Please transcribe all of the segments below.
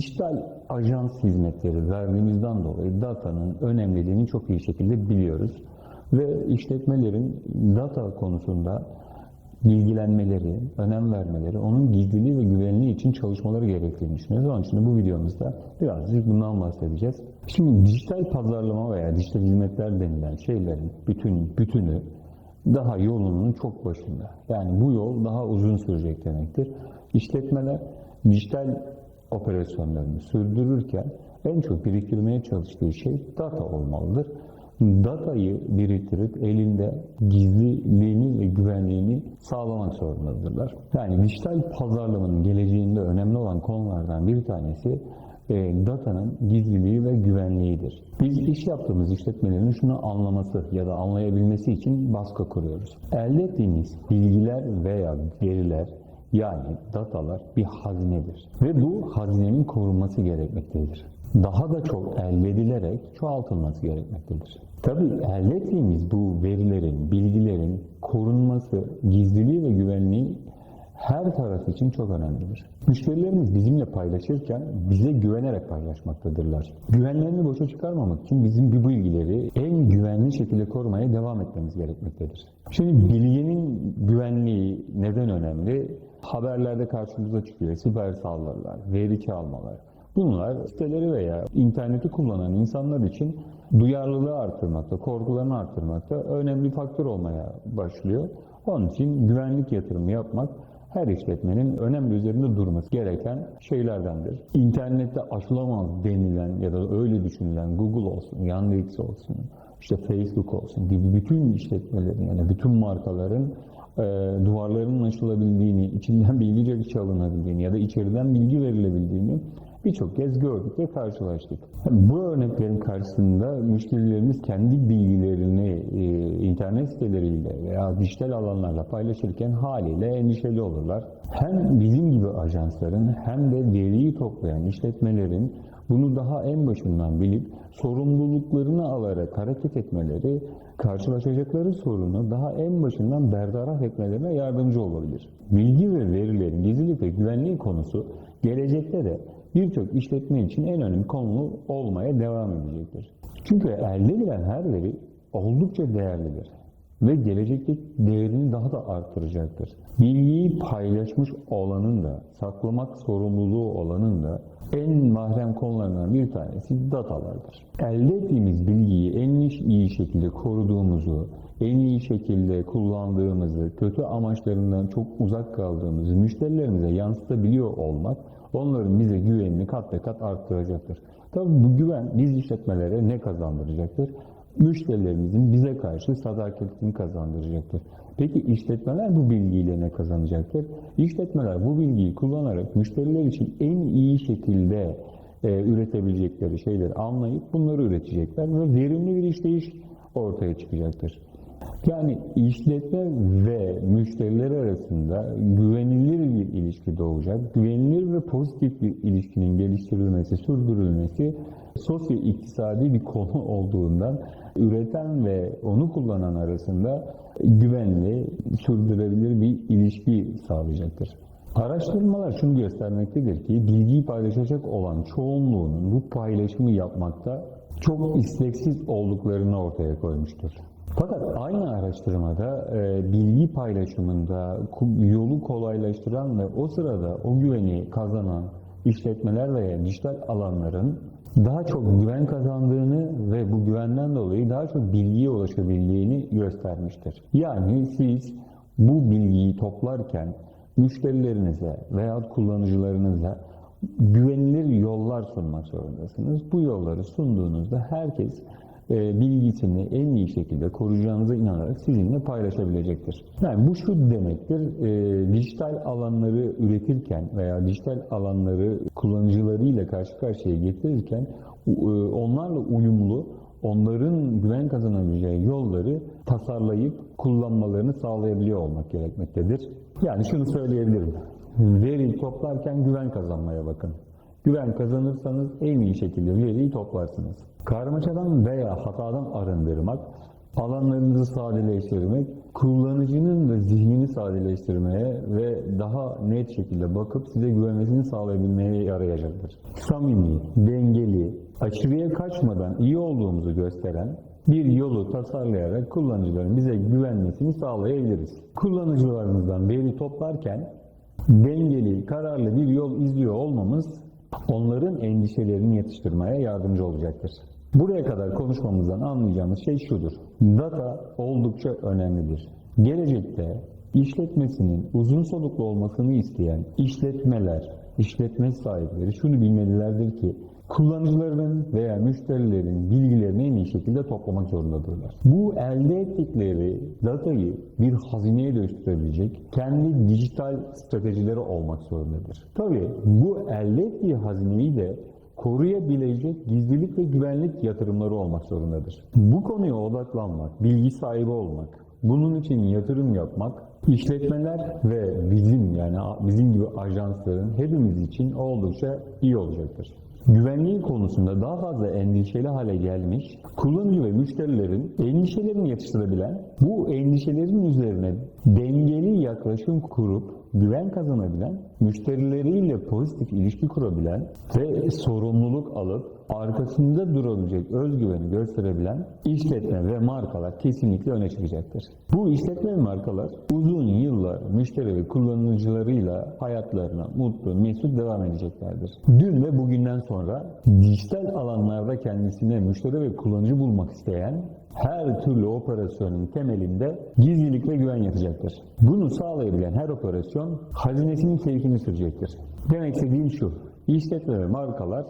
Dijital ajans hizmetleri verdiğimizden dolayı datanın önemliliğini çok iyi şekilde biliyoruz. Ve işletmelerin data konusunda bilgilenmeleri, önem vermeleri, onun gizliliği ve güvenliği için çalışmaları gerektiğini düşünüyoruz. Onun için bu videomuzda birazcık bundan bahsedeceğiz. Şimdi dijital pazarlama veya dijital hizmetler denilen şeylerin bütün bütünü daha yolunun çok başında. Yani bu yol daha uzun sürecek demektir. İşletmeler dijital operasyonlarını sürdürürken en çok biriktirmeye çalıştığı şey data olmalıdır. Datayı biriktirip elinde gizliliğini ve güvenliğini sağlamak zorundadırlar. Yani dijital pazarlamanın geleceğinde önemli olan konulardan bir tanesi e, datanın gizliliği ve güvenliğidir. Biz iş yaptığımız işletmelerin şunu anlaması ya da anlayabilmesi için baskı kuruyoruz. Elde ettiğimiz bilgiler veya veriler yani datalar bir hazinedir. Ve bu hazinenin korunması gerekmektedir. Daha da çok elde edilerek çoğaltılması gerekmektedir. Tabii elde ettiğimiz bu verilerin, bilgilerin korunması, gizliliği ve güvenliği her taraf için çok önemlidir. Müşterilerimiz bizimle paylaşırken bize güvenerek paylaşmaktadırlar. Güvenlerini boşa çıkarmamak için bizim bu bilgileri en güvenli şekilde korumaya devam etmemiz gerekmektedir. Şimdi bilginin güvenliği neden önemli? Haberlerde karşımıza çıkıyor. Siber saldırılar, veri çalmalar. Bunlar siteleri veya interneti kullanan insanlar için duyarlılığı artırmakta, korkularını artırmakta önemli faktör olmaya başlıyor. Onun için güvenlik yatırımı yapmak her işletmenin önemli üzerinde durması gereken şeylerdendir. İnternette aşılamaz denilen ya da öyle düşünülen Google olsun, Yandex olsun, işte Facebook olsun gibi bütün işletmelerin yani bütün markaların e, duvarlarının aşılabildiğini, içinden bilgi çalınabildiğini ya da içeriden bilgi verilebildiğini birçok kez gördük ve karşılaştık. Bu örneklerin karşısında müşterilerimiz kendi bilgilerini e, internet siteleriyle veya dijital alanlarla paylaşırken haliyle endişeli olurlar. Hem bizim gibi ajansların hem de veriyi toplayan işletmelerin bunu daha en başından bilip sorumluluklarını alarak hareket etmeleri karşılaşacakları sorunu daha en başından bertaraf etmelerine yardımcı olabilir. Bilgi ve verilerin gizlilik ve güvenliği konusu gelecekte de birçok işletme için en önemli konu olmaya devam edecektir. Çünkü elde edilen her veri oldukça değerlidir ve gelecekteki değerini daha da artıracaktır. Bilgiyi paylaşmış olanın da, saklamak sorumluluğu olanın da en mahrem konularından bir tanesi datalardır. Elde ettiğimiz bilgiyi en iyi şekilde koruduğumuzu, en iyi şekilde kullandığımızı, kötü amaçlarından çok uzak kaldığımızı müşterilerimize yansıtabiliyor olmak onların bize güvenini kat ve kat arttıracaktır. Tabii bu güven biz işletmelere ne kazandıracaktır? Müşterilerimizin bize karşı sadakatini kazandıracaktır. Peki işletmeler bu bilgiyle ne kazanacaktır? İşletmeler bu bilgiyi kullanarak müşteriler için en iyi şekilde e, üretebilecekleri şeyleri anlayıp bunları üretecekler ve verimli bir işleyiş ortaya çıkacaktır. Yani işletme ve müşteriler arasında güvenilir bir ilişki doğacak. Güvenilir ve pozitif bir ilişkinin geliştirilmesi, sürdürülmesi sosyo-iktisadi bir konu olduğundan üreten ve onu kullanan arasında güvenli, sürdürülebilir bir ilişki sağlayacaktır. Araştırmalar şunu göstermektedir ki bilgiyi paylaşacak olan çoğunluğunun bu paylaşımı yapmakta çok isteksiz olduklarını ortaya koymuştur. Fakat aynı araştırmada e, bilgi paylaşımında yolu kolaylaştıran ve o sırada o güveni kazanan işletmeler veya dijital alanların daha çok güven kazandığını ve bu güvenden dolayı daha çok bilgiye ulaşabildiğini göstermiştir. Yani siz bu bilgiyi toplarken müşterilerinize veya kullanıcılarınıza güvenilir yollar sunmak zorundasınız. Bu yolları sunduğunuzda herkes bilgisini en iyi şekilde koruyacağınıza inanarak sizinle paylaşabilecektir. Yani bu şu demektir, e, dijital alanları üretirken veya dijital alanları kullanıcılarıyla karşı karşıya getirirken e, onlarla uyumlu, onların güven kazanabileceği yolları tasarlayıp kullanmalarını sağlayabiliyor olmak gerekmektedir. Yani şunu söyleyebilirim, veri toplarken güven kazanmaya bakın. Güven kazanırsanız en iyi şekilde veriyi toplarsınız. Karmaşadan veya hatadan arındırmak alanlarınızı sadeleştirmek, kullanıcının da zihnini sadeleştirmeye ve daha net şekilde bakıp size güvenmesini sağlayabilmeye yarayacaktır. Samimi, dengeli, aşırıya kaçmadan iyi olduğumuzu gösteren bir yolu tasarlayarak kullanıcıların bize güvenmesini sağlayabiliriz. Kullanıcılarımızdan veri toplarken dengeli, kararlı bir yol izliyor olmamız onların endişelerini yatıştırmaya yardımcı olacaktır. Buraya kadar konuşmamızdan anlayacağımız şey şudur. Data oldukça önemlidir. Gelecekte işletmesinin uzun soluklu olmasını isteyen işletmeler, işletme sahipleri şunu bilmelilerdir ki kullanıcıların veya müşterilerin bilgilerini en iyi şekilde toplamak zorundadırlar. Bu elde ettikleri datayı bir hazineye dönüştürebilecek kendi dijital stratejileri olmak zorundadır. Tabii bu elde ettiği hazineyi de koruyabilecek gizlilik ve güvenlik yatırımları olmak zorundadır. Bu konuya odaklanmak, bilgi sahibi olmak, bunun için yatırım yapmak işletmeler ve bizim yani bizim gibi ajansların hepimiz için oldukça iyi olacaktır. Güvenliği konusunda daha fazla endişeli hale gelmiş, kullanıcı ve müşterilerin endişelerini yatıştırabilen, bu endişelerin üzerine dengeli yaklaşım kurup güven kazanabilen, müşterileriyle pozitif ilişki kurabilen ve sorumluluk alıp arkasında durabilecek özgüveni gösterebilen işletme ve markalar kesinlikle öne çıkacaktır. Bu işletme ve markalar uzun yıllar müşteri ve kullanıcılarıyla hayatlarına mutlu, mesut devam edeceklerdir. Dün ve bugünden sonra dijital alanlarda kendisine müşteri ve kullanıcı bulmak isteyen her türlü operasyonun temelinde gizlilik ve güven yatacaktır. Bunu sağlayabilen her operasyon hazinesinin keyfini sürecektir. Demek istediğim şu, işletme ve markalar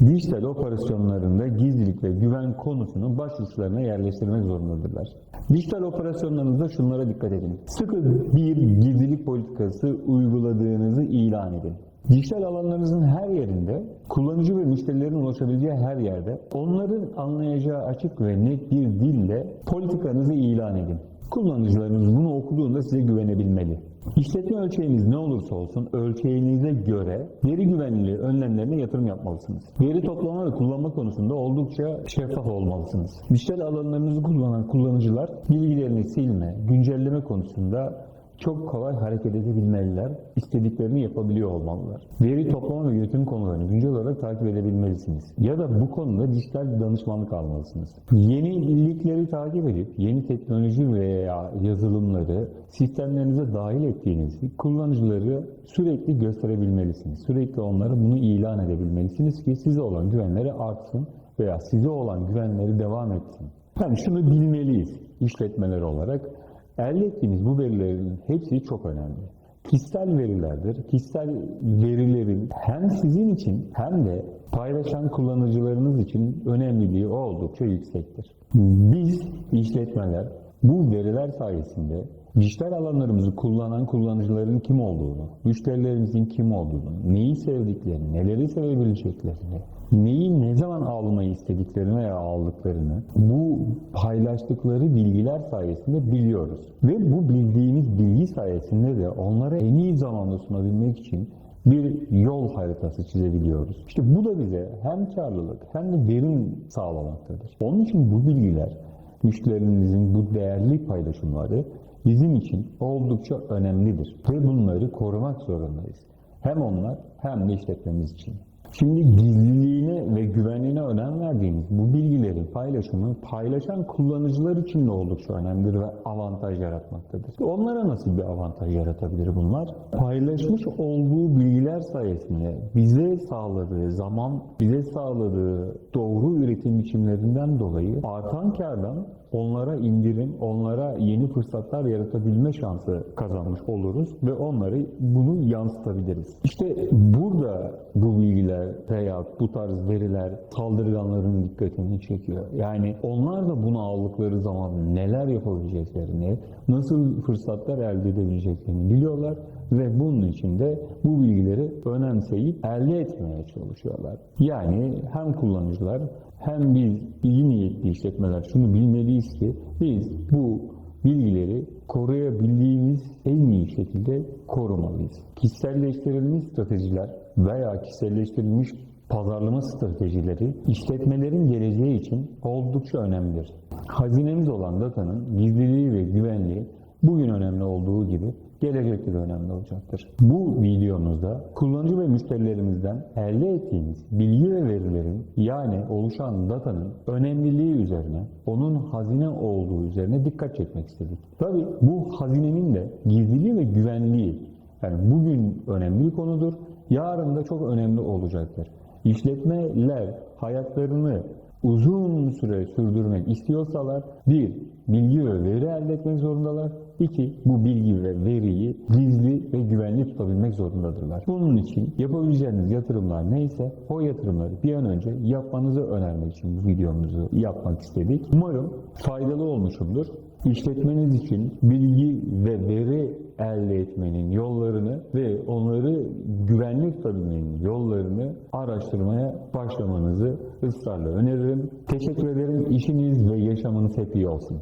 dijital operasyonlarında gizlilik ve güven konusunu baş uçlarına yerleştirmek zorundadırlar. Dijital operasyonlarınızda şunlara dikkat edin. Sıkı bir gizlilik politikası uyguladığınızı ilan edin. Dijital alanlarınızın her yerinde, kullanıcı ve müşterilerin ulaşabileceği her yerde onların anlayacağı açık ve net bir dille politikanızı ilan edin. Kullanıcılarınız bunu okuduğunda size güvenebilmeli. İşletme ölçeğiniz ne olursa olsun ölçeğinize göre veri güvenliği önlemlerine yatırım yapmalısınız. Veri toplama ve kullanma konusunda oldukça şeffaf olmalısınız. Dijital alanlarınızı kullanan kullanıcılar bilgilerini silme, güncelleme konusunda çok kolay hareket edebilmeliler, istediklerini yapabiliyor olmalılar. Veri toplama ve yönetim konularını güncel olarak takip edebilmelisiniz. Ya da bu konuda dijital danışmanlık almalısınız. Yenilikleri takip edip yeni teknoloji veya yazılımları sistemlerinize dahil ettiğinizi kullanıcıları sürekli gösterebilmelisiniz. Sürekli onlara bunu ilan edebilmelisiniz ki size olan güvenleri artsın veya size olan güvenleri devam etsin. Yani şunu bilmeliyiz işletmeler olarak. Elde ettiğimiz bu verilerin hepsi çok önemli. Kişisel verilerdir. Kişisel verilerin hem sizin için hem de paylaşan kullanıcılarınız için önemliliği oldukça yüksektir. Biz işletmeler bu veriler sayesinde dijital alanlarımızı kullanan kullanıcıların kim olduğunu, müşterilerimizin kim olduğunu, neyi sevdiklerini, neleri sevebileceklerini, neyi ne zaman almayı istediklerini veya aldıklarını bu paylaştıkları bilgiler sayesinde biliyoruz. Ve bu bildiğimiz bilgi sayesinde de onlara en iyi zamanda sunabilmek için bir yol haritası çizebiliyoruz. İşte bu da bize hem karlılık hem de verim sağlamaktadır. Onun için bu bilgiler, müşterilerinizin bu değerli paylaşımları bizim için oldukça önemlidir. Ve bunları korumak zorundayız. Hem onlar hem de işletmemiz için. Şimdi gizliliğine ve güvenliğine önem verdiğimiz bu bilgilerin paylaşımı paylaşan kullanıcılar için de oldukça önemlidir ve avantaj yaratmaktadır. Onlara nasıl bir avantaj yaratabilir bunlar? Paylaşmış olduğu bilgiler sayesinde bize sağladığı zaman, bize sağladığı doğru üretim biçimlerinden dolayı artan kardan onlara indirim, onlara yeni fırsatlar yaratabilme şansı kazanmış oluruz ve onları bunu yansıtabiliriz. İşte burada bu bilgiler veya bu tarz veriler saldırganların dikkatini çekiyor. Yani onlar da bunu aldıkları zaman neler yapabileceklerini, nasıl fırsatlar elde edebileceklerini biliyorlar ve bunun için de bu bilgileri önemseyip elde etmeye çalışıyorlar. Yani hem kullanıcılar hem biz iyi niyetli işletmeler şunu bilmeliyiz ki biz bu bilgileri koruyabildiğimiz en iyi şekilde korumalıyız. Kişiselleştirilmiş stratejiler veya kişiselleştirilmiş pazarlama stratejileri işletmelerin geleceği için oldukça önemlidir. hazinemiz olan datanın gizliliği ve güvenliği bugün önemli olduğu gibi gelecekte de önemli olacaktır. Bu videomuzda kullanıcı ve müşterilerimizden elde ettiğimiz bilgi ve verilerin yani oluşan datanın önemliliği üzerine, onun hazine olduğu üzerine dikkat çekmek istedik. Tabi bu hazinenin de gizliliği ve güvenliği yani bugün önemli bir konudur, yarın da çok önemli olacaktır. İşletmeler hayatlarını uzun süre sürdürmek istiyorsalar bir, bilgi ve veri elde etmek zorundalar. İki, bu bilgi ve veriyi gizli ve güvenli tutabilmek zorundadırlar. Bunun için yapabileceğiniz yatırımlar neyse o yatırımları bir an önce yapmanızı önermek için bu videomuzu yapmak istedik. Umarım faydalı olmuşumdur. İşletmeniz için bilgi ve veri elde etmenin yollarını ve onları güvenli tutabilmenin yollarını araştırmaya başlamanızı ısrarla öneririm. Teşekkür ederim. İşiniz ve yaşamınız hep iyi olsun.